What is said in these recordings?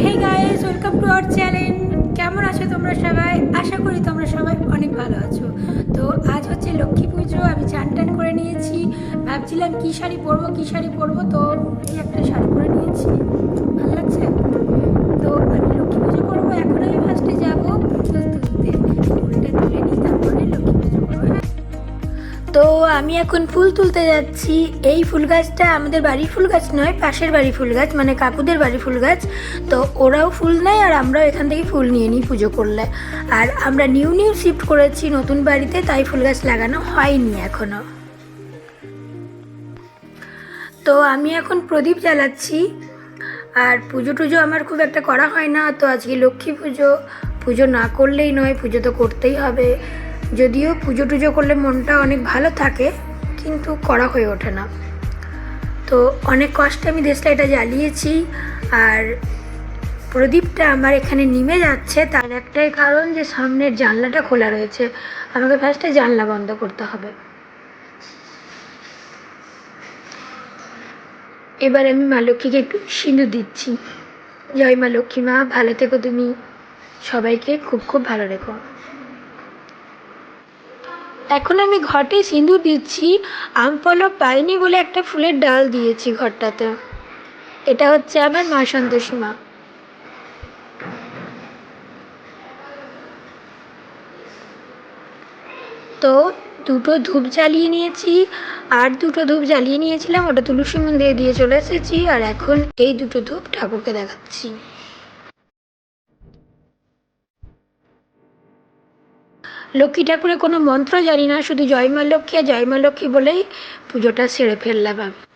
Hey guys welcome to our channel কেমন আছো তোমরা সবাই? আশা করি তোমরা সবাই অনেক ভালো আছো। তো আজ হচ্ছে লক্ষ্মী পুজো, আমি চান টান করে নিয়েছি। ভাবছিলাম কী শাড়ি পরবো, কী শাড়ি পরবো, তো এই একটা শাড়ি পরে নিয়েছি। ভালো লাগছে? আমি এখন ফুল তুলতে যাচ্ছি। এই ফুল গাছটা আমাদের বাড়ির ফুল গাছ নয়, পাশের বাড়ি ফুল গাছ মানে কাকুদের বাড়ি ফুল গাছ। তো ওরাও ফুল নেয় আর আমরাও এখান থেকে ফুল নিয়ে নিই পুজো করলে। আর আমরা নিউ নিউ শিফট করেছি নতুন বাড়িতে, তাই ফুল গাছ লাগানো হয়নি এখনও তো আমি এখন প্রদীপ জ্বালাচ্ছি। আর পুজো টুজো আমার খুব একটা করা হয় না, তো আজকে লক্ষ্মী পুজো। পুজো না করলেই নয়, পুজো তো করতেই হবে। যদিও পুজো টুজো করলে মনটা অনেক ভালো থাকে, কিন্তু করা হয়ে ওঠে না। তো অনেক কষ্টে আমি দেশটা এটা জ্বালিয়েছি, আর প্রদীপটা আমার এখানে নিমে যাচ্ছে। তার একটাই কারণ যে সামনের জানলাটা খোলা রয়েছে। আমাকে ফার্স্টে জানলা বন্ধ করতে হবে। এবার আমি মা লক্ষ্মীকে একটু সিঁদুর দিচ্ছি। জয় মা লক্ষ্মী মা, ভালো থেকো তুমি। সবাইকে খুব খুব ভালো রেখো। এখন আমি ঘটে সিঁদুর দিচ্ছি। আম আমপলক পাইনি বলে একটা ফুলের ডাল দিয়েছি ঘরটাতে। এটা হচ্ছে আমার মা সন্তোষী মা। তো দুটো ধূপ জ্বালিয়ে নিয়েছি। আর দুটো ধূপ জ্বালিয়ে নিয়েছিলাম, ওটা তুলসী মন্দিরে দিয়ে চলে এসেছি। আর এখন এই দুটো ধূপ ঠাকুরকে দেখাচ্ছি। লক্ষ্মী ঠাকুরের কোনো মন্ত্র জানি না, শুধু জয় মা লক্ষ্মী আর জয় মা লক্ষ্মী বলেই পুজোটা সেরে ফেললাম আমি।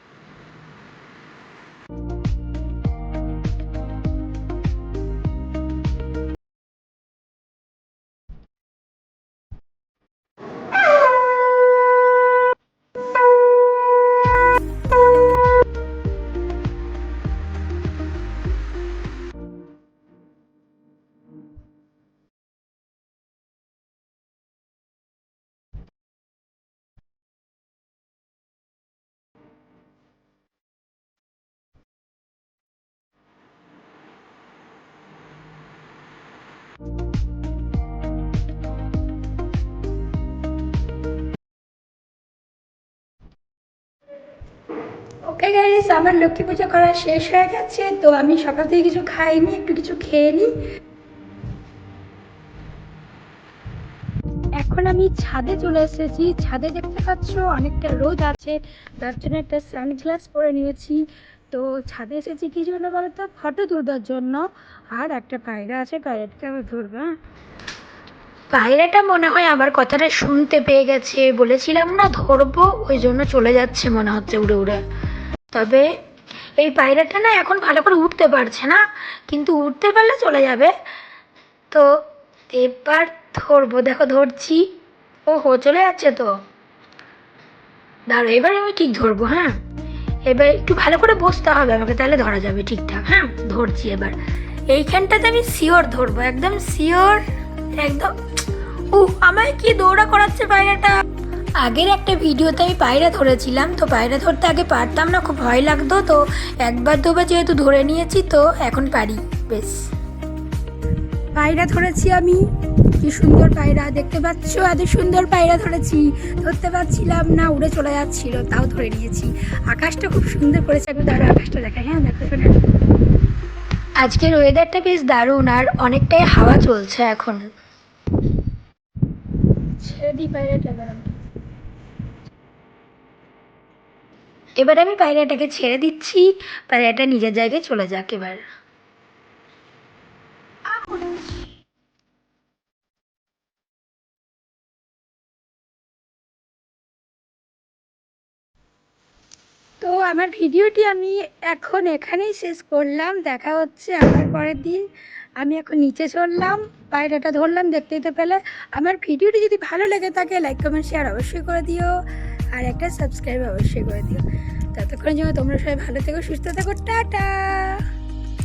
ওকে গাইস আমার লক্ষ্মী পুজো করা শেষ হয়ে গেছে, তো আমি সকাল থেকে কিছু খাইনি, একটু কিছু খেয়ে নিই এখন আমি ছাদে চলে এসেছি, ছাদে দেখতে পাচ্ছ অনেকটা রোদ আছে, তার জন্য একটা সানগ্লাস পরে নিয়েছি। তো ছাদে এসেছি কি জন্য বলতো? ফটো তুলবার জন্য, আর একটা পায়রা আছে, পায়রাটাকে আমি ধরবো। পায়রাটা মনে হয় আমার কথাটা শুনতে পেয়ে গেছে, বলেছিলাম না ধরবো, ওই জন্য চলে যাচ্ছে মনে হচ্ছে উড়ে উড়ে। তবে এই পায়রাটা না এখন ভালো করে উঠতে পারছে না, কিন্তু উঠতে পারলে চলে যাবে। তো এবার ধরবো, দেখো ধরছি। ও হো চলে যাচ্ছে তো। দাঁড়ো এবার আমি ঠিক ধরবো হ্যাঁ? এবার একটু ভালো করে বসতে হবে আমাকে, তাহলে ধরা যাবে ঠিকঠাক হ্যাঁ? ধরছি এবার। এইখানটাতে আমি শিওর ধরবো, একদম শিওর একদম ও আমায় কি দৌড়া করাচ্ছে পায়রাটা আগের একটা ভিডিওতে আমি পায়রা ধরেছিলাম, তো পায়রা ধরতে আগে পারতাম না, খুব ভয় লাগতো, তো একবার দুবার যেহেতু ধরে নিয়েছি, তো এখন পারি, বেশ। পায়রা ধরেছি আমি, কি সুন্দর পায়রা, দেখতে পাচ্ছ? এত সুন্দর পায়রা ধরেছি, ধরতে পারছিলাম না, উড়ে চলে যাচ্ছিল, তাও ধরে নিয়েছি। আকাশটা খুব সুন্দর করেছে আমি দাঁড়া আকাশটা দেখাই হ্যাঁ পেলে আজকের ওয়েদারটা বেশ দারুণ, আর অনেকটাই হাওয়া চলছে এখন। ছেড়ে দিই পায়রাটা এবার আমি। পায়রাটাকে ছেড়ে দিচ্ছি। পায়রাটা নিজের জায়গায় চলে যাক এবার। তো আমার ভিডিওটি আমি এখন এখানেই শেষ করলাম। দেখা হচ্ছে আবার পরের দিন। আমি এখন নিচে চললাম, পায়রাটা ধরলাম, দেখতেই তো পেলে। আমার ভিডিওটি যদি ভালো লেগে থাকে লাইক কমেন্ট শেয়ার অবশ্যই করে দিও। আর একটা সাবস্ক্রাইব অবশ্যই করে দিও। ততক্ষণ জন্য তোমরা সবাই ভালো থেকো, সুস্থ থেকো, টাটা!